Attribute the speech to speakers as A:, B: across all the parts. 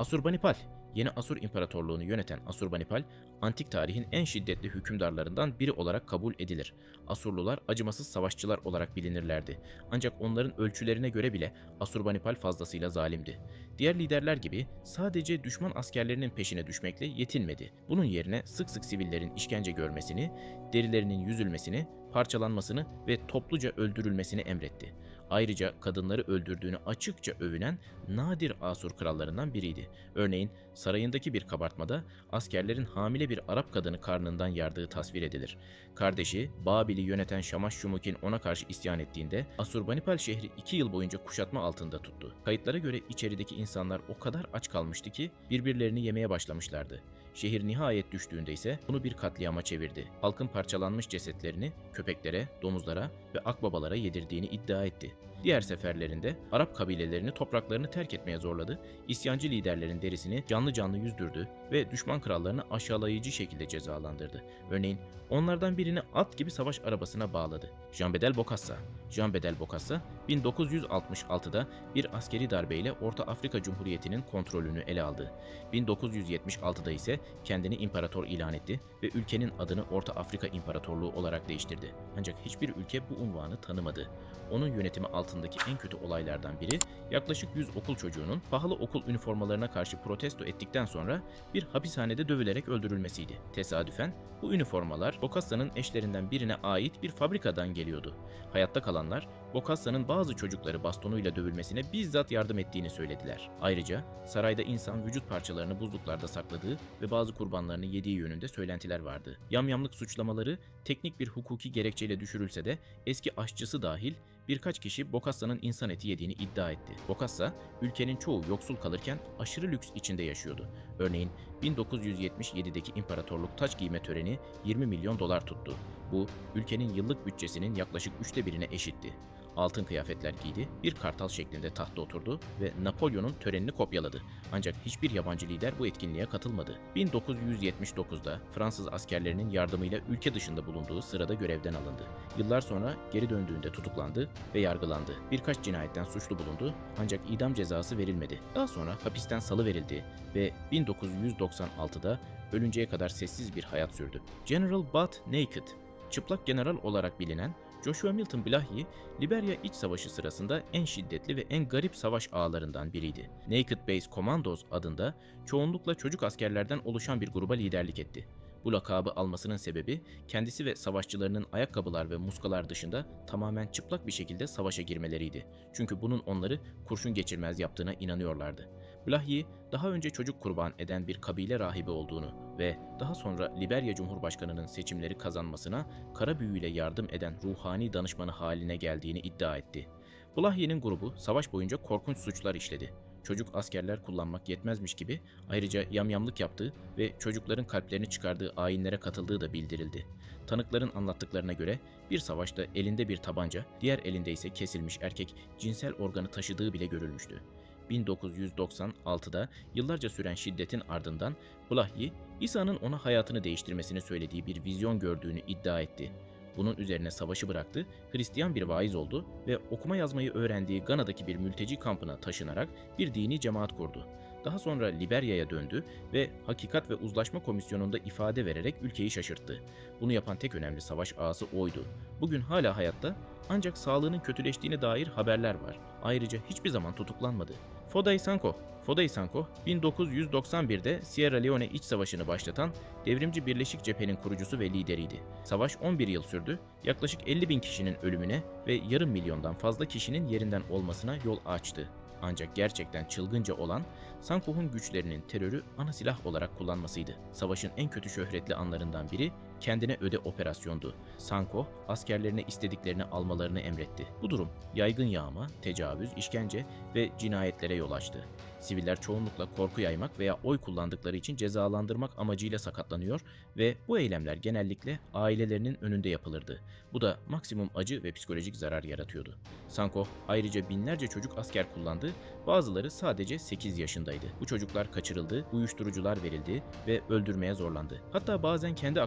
A: Asurbanipal, yeni Asur İmparatorluğunu yöneten Asurbanipal, antik tarihin en şiddetli hükümdarlarından biri olarak kabul edilir. Asurlular acımasız savaşçılar olarak bilinirlerdi. Ancak onların ölçülerine göre bile Asurbanipal fazlasıyla zalimdi. Diğer liderler gibi sadece düşman askerlerinin peşine düşmekle yetinmedi. Bunun yerine sık sık sivillerin işkence görmesini, derilerinin yüzülmesini, parçalanmasını ve topluca öldürülmesini emretti. Ayrıca kadınları öldürdüğünü açıkça övünen nadir Asur krallarından biriydi. Örneğin sarayındaki bir kabartmada askerlerin hamile bir Arap kadını karnından yardığı tasvir edilir. Kardeşi Babil'i yöneten Şamaş Şumuk'in ona karşı isyan ettiğinde Asurbanipal şehri iki yıl boyunca kuşatma altında tuttu. Kayıtlara göre içerideki insanlar o kadar aç kalmıştı ki birbirlerini yemeye başlamışlardı. Şehir nihayet düştüğünde ise bunu bir katliama çevirdi. Halkın parçalanmış cesetlerini köpeklere, domuzlara ve akbabalara yedirdiğini iddia etti. Diğer seferlerinde Arap kabilelerini topraklarını terk etmeye zorladı, isyancı liderlerin derisini canlı canlı yüzdürdü ve düşman krallarını aşağılayıcı şekilde cezalandırdı. Örneğin onlardan birini at gibi savaş arabasına bağladı. Jean Bedel Bokassa Jean Bedel Bokassa 1966'da bir askeri darbeyle Orta Afrika Cumhuriyeti'nin kontrolünü ele aldı. 1976'da ise kendini imparator ilan etti ve ülkenin adını Orta Afrika İmparatorluğu olarak değiştirdi. Ancak hiçbir ülke bu unvanı tanımadı. Onun yönetimi altındaki en kötü olaylardan biri yaklaşık 100 okul çocuğunun pahalı okul üniformalarına karşı protesto ettikten sonra bir hapishanede dövülerek öldürülmesiydi. Tesadüfen bu üniformalar Bokassa'nın eşlerinden birine ait bir fabrikadan geliyordu. Hayatta kalanlar Bokassa'nın bazı çocukları bastonuyla dövülmesine bizzat yardım ettiğini söylediler. Ayrıca sarayda insan vücut parçalarını buzluklarda sakladığı ve bazı kurbanlarını yediği yönünde söylentiler vardı. Yamyamlık suçlamaları teknik bir hukuki gerekçeyle düşürülse de eski aşçısı dahil birkaç kişi Bokassa'nın insan eti yediğini iddia etti. Bokassa, ülkenin çoğu yoksul kalırken aşırı lüks içinde yaşıyordu. Örneğin 1977'deki imparatorluk taç giyme töreni 20 milyon dolar tuttu. Bu, ülkenin yıllık bütçesinin yaklaşık üçte birine eşitti. Altın kıyafetler giydi, bir kartal şeklinde tahta oturdu ve Napolyon'un törenini kopyaladı. Ancak hiçbir yabancı lider bu etkinliğe katılmadı. 1979'da Fransız askerlerinin yardımıyla ülke dışında bulunduğu sırada görevden alındı. Yıllar sonra geri döndüğünde tutuklandı ve yargılandı. Birkaç cinayetten suçlu bulundu ancak idam cezası verilmedi. Daha sonra hapisten salıverildi ve 1996'da ölünceye kadar sessiz bir hayat sürdü. General Butt Naked, çıplak general olarak bilinen Joshua Milton Blahy, Liberya İç Savaşı sırasında en şiddetli ve en garip savaş ağlarından biriydi. Naked Base Commandos adında çoğunlukla çocuk askerlerden oluşan bir gruba liderlik etti. Bu lakabı almasının sebebi kendisi ve savaşçılarının ayakkabılar ve muskalar dışında tamamen çıplak bir şekilde savaşa girmeleriydi. Çünkü bunun onları kurşun geçirmez yaptığına inanıyorlardı. Blahy, daha önce çocuk kurban eden bir kabile rahibi olduğunu ve daha sonra Liberya Cumhurbaşkanı'nın seçimleri kazanmasına kara büyüyle yardım eden ruhani danışmanı haline geldiğini iddia etti. Blahy'nin grubu savaş boyunca korkunç suçlar işledi. Çocuk askerler kullanmak yetmezmiş gibi ayrıca yamyamlık yaptığı ve çocukların kalplerini çıkardığı ayinlere katıldığı da bildirildi. Tanıkların anlattıklarına göre bir savaşta elinde bir tabanca, diğer elinde ise kesilmiş erkek cinsel organı taşıdığı bile görülmüştü. 1996'da yıllarca süren şiddetin ardından Blahy, İsa'nın ona hayatını değiştirmesini söylediği bir vizyon gördüğünü iddia etti. Bunun üzerine savaşı bıraktı, Hristiyan bir vaiz oldu ve okuma yazmayı öğrendiği Gana'daki bir mülteci kampına taşınarak bir dini cemaat kurdu. Daha sonra Liberya'ya döndü ve Hakikat ve Uzlaşma Komisyonu'nda ifade vererek ülkeyi şaşırttı. Bunu yapan tek önemli savaş ağası oydu. Bugün hala hayatta ancak sağlığının kötüleştiğine dair haberler var. Ayrıca hiçbir zaman tutuklanmadı. Foday Sanko Foday Sanko, 1991'de Sierra Leone iç savaşını başlatan devrimci Birleşik Cephe'nin kurucusu ve lideriydi. Savaş 11 yıl sürdü, yaklaşık 50 bin kişinin ölümüne ve yarım milyondan fazla kişinin yerinden olmasına yol açtı. Ancak gerçekten çılgınca olan Sankoh'un güçlerinin terörü ana silah olarak kullanmasıydı. Savaşın en kötü şöhretli anlarından biri kendine öde operasyondu. Sanko askerlerine istediklerini almalarını emretti. Bu durum yaygın yağma, tecavüz, işkence ve cinayetlere yol açtı. Siviller çoğunlukla korku yaymak veya oy kullandıkları için cezalandırmak amacıyla sakatlanıyor ve bu eylemler genellikle ailelerinin önünde yapılırdı. Bu da maksimum acı ve psikolojik zarar yaratıyordu. Sanko ayrıca binlerce çocuk asker kullandı, bazıları sadece 8 yaşındaydı. Bu çocuklar kaçırıldı, uyuşturucular verildi ve öldürmeye zorlandı. Hatta bazen kendi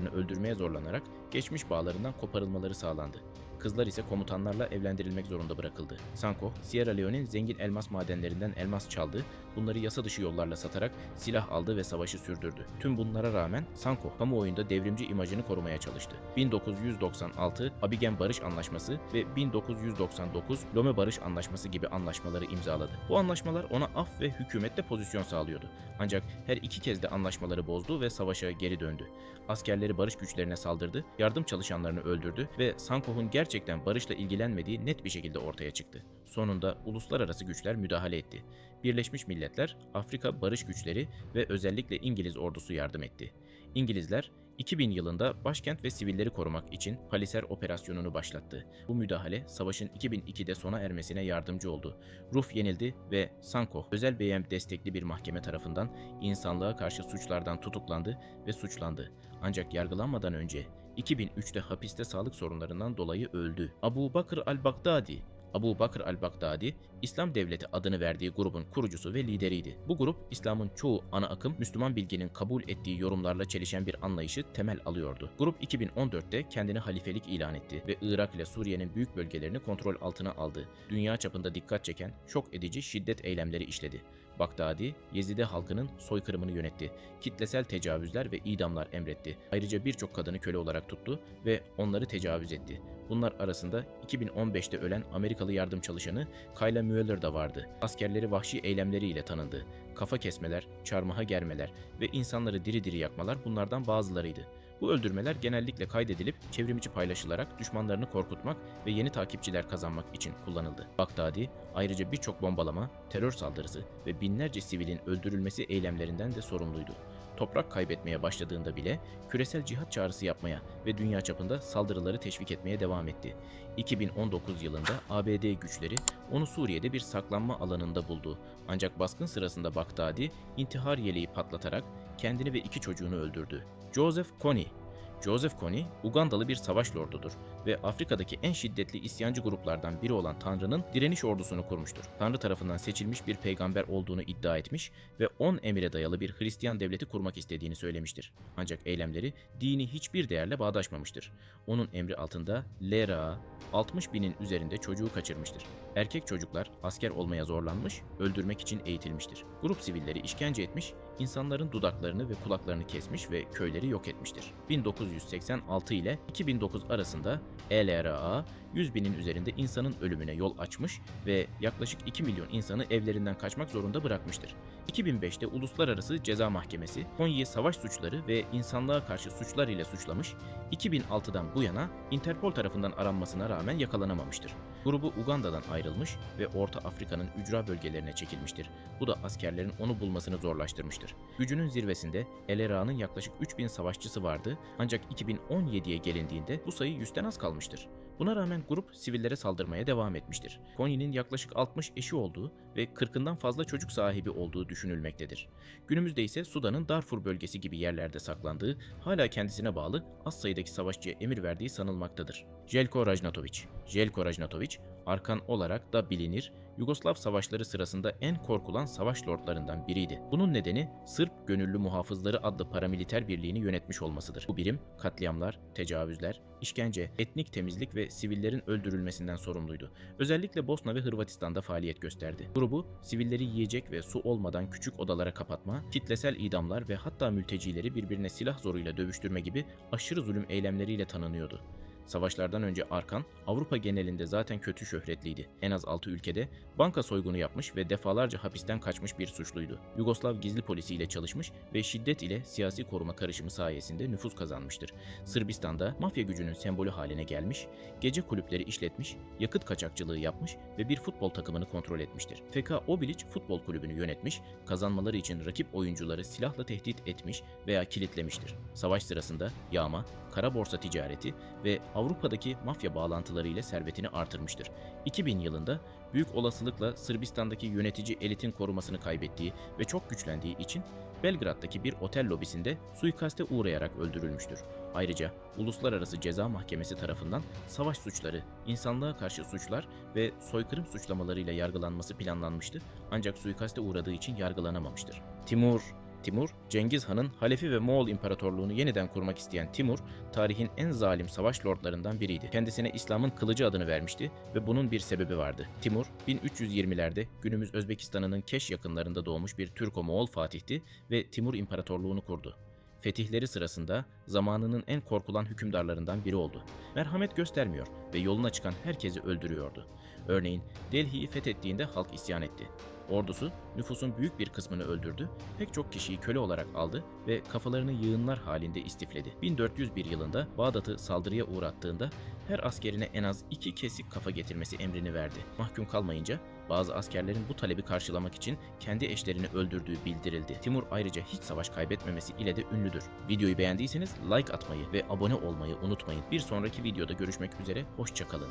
A: akrabalarını öldürmeye zorlanarak geçmiş bağlarından koparılmaları sağlandı. Kızlar ise komutanlarla evlendirilmek zorunda bırakıldı. Sanko, Sierra Leone'in zengin elmas madenlerinden elmas çaldı, bunları yasa dışı yollarla satarak silah aldı ve savaşı sürdürdü. Tüm bunlara rağmen Sanko, kamuoyunda devrimci imajını korumaya çalıştı. 1996 Abigen Barış Anlaşması ve 1999 Lome Barış Anlaşması gibi anlaşmaları imzaladı. Bu anlaşmalar ona af ve hükümette pozisyon sağlıyordu. Ancak her iki kez de anlaşmaları bozdu ve savaşa geri döndü. Askerleri barış güçlerine saldırdı, yardım çalışanlarını öldürdü ve Sankoh'un gerçekten barışla ilgilenmediği net bir şekilde ortaya çıktı. Sonunda uluslararası güçler müdahale etti. Birleşmiş Milletler, Afrika Barış Güçleri ve özellikle İngiliz ordusu yardım etti. İngilizler 2000 yılında başkent ve sivilleri korumak için Paliser operasyonunu başlattı. Bu müdahale savaşın 2002'de sona ermesine yardımcı oldu. Ruf yenildi ve Sankoh özel BM destekli bir mahkeme tarafından insanlığa karşı suçlardan tutuklandı ve suçlandı. Ancak yargılanmadan önce 2003'te hapiste sağlık sorunlarından dolayı öldü. Abu Bakr al-Baghdadi Abu Bakr al-Baghdadi, İslam Devleti adını verdiği grubun kurucusu ve lideriydi. Bu grup, İslam'ın çoğu ana akım Müslüman bilginin kabul ettiği yorumlarla çelişen bir anlayışı temel alıyordu. Grup 2014'te kendini halifelik ilan etti ve Irak ile Suriye'nin büyük bölgelerini kontrol altına aldı. Dünya çapında dikkat çeken, şok edici şiddet eylemleri işledi. Bagdadi, Yezide halkının soykırımını yönetti. Kitlesel tecavüzler ve idamlar emretti. Ayrıca birçok kadını köle olarak tuttu ve onları tecavüz etti. Bunlar arasında 2015'te ölen Amerikalı yardım çalışanı Kayla Mueller da vardı. Askerleri vahşi eylemleriyle tanındı. Kafa kesmeler, çarmıha germeler ve insanları diri diri yakmalar bunlardan bazılarıydı. Bu öldürmeler genellikle kaydedilip çevrimiçi paylaşılarak düşmanlarını korkutmak ve yeni takipçiler kazanmak için kullanıldı. Bagdadi ayrıca birçok bombalama, terör saldırısı ve binlerce sivilin öldürülmesi eylemlerinden de sorumluydu. Toprak kaybetmeye başladığında bile küresel cihat çağrısı yapmaya ve dünya çapında saldırıları teşvik etmeye devam etti. 2019 yılında ABD güçleri onu Suriye'de bir saklanma alanında buldu. Ancak baskın sırasında Bagdadi intihar yeleği patlatarak kendini ve iki çocuğunu öldürdü. Joseph Kony Joseph Kony, Ugandalı bir savaş lordudur ve Afrika'daki en şiddetli isyancı gruplardan biri olan Tanrı'nın direniş ordusunu kurmuştur. Tanrı tarafından seçilmiş bir peygamber olduğunu iddia etmiş ve 10 emire dayalı bir Hristiyan devleti kurmak istediğini söylemiştir. Ancak eylemleri dini hiçbir değerle bağdaşmamıştır. Onun emri altında Lera 60 binin üzerinde çocuğu kaçırmıştır. Erkek çocuklar asker olmaya zorlanmış, öldürmek için eğitilmiştir. Grup sivilleri işkence etmiş, insanların dudaklarını ve kulaklarını kesmiş ve köyleri yok etmiştir. 1986 ile 2009 arasında LRA 100 binin üzerinde insanın ölümüne yol açmış ve yaklaşık 2 milyon insanı evlerinden kaçmak zorunda bırakmıştır. 2005'te Uluslararası Ceza Mahkemesi Konya'yı savaş suçları ve insanlığa karşı suçlar ile suçlamış, 2006'dan bu yana Interpol tarafından aranmasına rağmen yakalanamamıştır. Grubu Uganda'dan ayrılmış ve Orta Afrika'nın ücra bölgelerine çekilmiştir. Bu da askerlerin onu bulmasını zorlaştırmıştır. Gücünün zirvesinde LRA'nın yaklaşık 3000 savaşçısı vardı ancak 2017'ye gelindiğinde bu sayı 100'ten az kalmıştır. Buna rağmen grup sivillere saldırmaya devam etmiştir. Kony'nin yaklaşık 60 eşi olduğu ve 40'ından fazla çocuk sahibi olduğu düşünülmektedir. Günümüzde ise Sudan'ın Darfur bölgesi gibi yerlerde saklandığı, hala kendisine bağlı az sayıdaki savaşçıya emir verdiği sanılmaktadır. Jelko Rajnatovic Jelko Rajnatovic, Arkan olarak da bilinir, Yugoslav savaşları sırasında en korkulan savaş lordlarından biriydi. Bunun nedeni Sırp Gönüllü Muhafızları adlı paramiliter birliğini yönetmiş olmasıdır. Bu birim katliamlar, tecavüzler, işkence, etnik temizlik ve sivillerin öldürülmesinden sorumluydu. Özellikle Bosna ve Hırvatistan'da faaliyet gösterdi. Grubu sivilleri yiyecek ve su olmadan küçük odalara kapatma, kitlesel idamlar ve hatta mültecileri birbirine silah zoruyla dövüştürme gibi aşırı zulüm eylemleriyle tanınıyordu. Savaşlardan önce Arkan, Avrupa genelinde zaten kötü şöhretliydi. En az 6 ülkede banka soygunu yapmış ve defalarca hapisten kaçmış bir suçluydu. Yugoslav gizli polisi ile çalışmış ve şiddet ile siyasi koruma karışımı sayesinde nüfus kazanmıştır. Sırbistan'da mafya gücünün sembolü haline gelmiş, gece kulüpleri işletmiş, yakıt kaçakçılığı yapmış ve bir futbol takımını kontrol etmiştir. FK Obilic futbol kulübünü yönetmiş, kazanmaları için rakip oyuncuları silahla tehdit etmiş veya kilitlemiştir. Savaş sırasında yağma, kara borsa ticareti ve Avrupa'daki mafya bağlantıları ile servetini artırmıştır. 2000 yılında büyük olasılıkla Sırbistan'daki yönetici elitin korumasını kaybettiği ve çok güçlendiği için Belgrad'daki bir otel lobisinde suikaste uğrayarak öldürülmüştür. Ayrıca Uluslararası Ceza Mahkemesi tarafından savaş suçları, insanlığa karşı suçlar ve soykırım suçlamalarıyla yargılanması planlanmıştı ancak suikaste uğradığı için yargılanamamıştır. Timur Timur, Cengiz Han'ın Halefi ve Moğol İmparatorluğunu yeniden kurmak isteyen Timur, tarihin en zalim savaş lordlarından biriydi. Kendisine İslam'ın kılıcı adını vermişti ve bunun bir sebebi vardı. Timur, 1320'lerde günümüz Özbekistan'ının Keş yakınlarında doğmuş bir Türko-Moğol fatihti ve Timur İmparatorluğunu kurdu. Fetihleri sırasında zamanının en korkulan hükümdarlarından biri oldu. Merhamet göstermiyor ve yoluna çıkan herkesi öldürüyordu. Örneğin Delhi'yi fethettiğinde halk isyan etti. Ordusu nüfusun büyük bir kısmını öldürdü, pek çok kişiyi köle olarak aldı ve kafalarını yığınlar halinde istifledi. 1401 yılında Bağdat'ı saldırıya uğrattığında her askerine en az iki kesik kafa getirmesi emrini verdi. Mahkum kalmayınca bazı askerlerin bu talebi karşılamak için kendi eşlerini öldürdüğü bildirildi. Timur ayrıca hiç savaş kaybetmemesi ile de ünlüdür. Videoyu beğendiyseniz like atmayı ve abone olmayı unutmayın. Bir sonraki videoda görüşmek üzere, hoşçakalın.